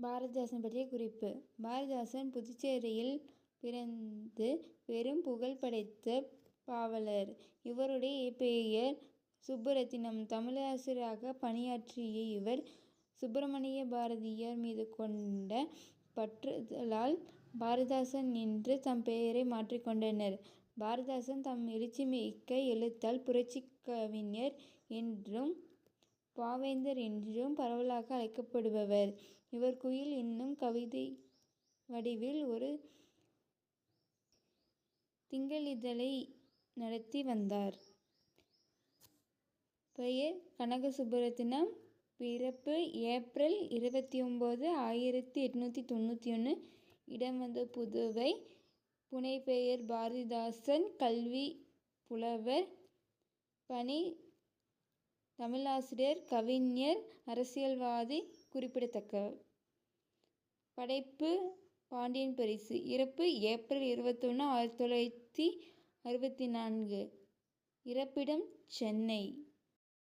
பாரதிதாசன் பற்றிய குறிப்பு பாரதிதாசன் புதுச்சேரியில் பிறந்து பெரும் புகழ் படைத்த பாவலர். இவருடைய இயற்பெயர் சுப்புரத்தினம். தமிழாசிரியராக பணியாற்றிய இவர் சுப்பிரமணிய பாரதியார் மீது கொண்ட பற்றுதலால் பாரதிதாசன் என்று தம் பெயரை மாற்றிக்கொண்டனர் பாரதிதாசன் தம் எழுச்சிமிக்க எழுத்தால் புரட்சிக் கவிஞர் என்றும் பாவேந்தர் என்றும் பரவலாக அழைக்கப்படுபவர். இவர் குயில் என்னும் கவிதை வடிவில் ஒரு திங்களிதழை நடத்தி வந்தார். பெயர் கனகசுப்புரத்தினம். பிறப்பு ஏப்ரல் இருபத்தொன்பது ஆயிரத்து எண்ணூற்று தொண்ணூற்றொன்று. இடம் வந்த புதுவை. புனைபெயர் பாரதிதாசன். கல்வி புலவர். பணி தமிழாசிரியர், கவிஞர், அரசியல்வாதி. குறிப்பிடத்தக்க படைப்பு பாண்டியன் பரிசு. இறப்பு ஏப்ரல் இருபத்தொன்று ஆயிரத்தி தொள்ளாயிரத்தி அறுபத்தி நான்கு. இறப்பிடம் சென்னை.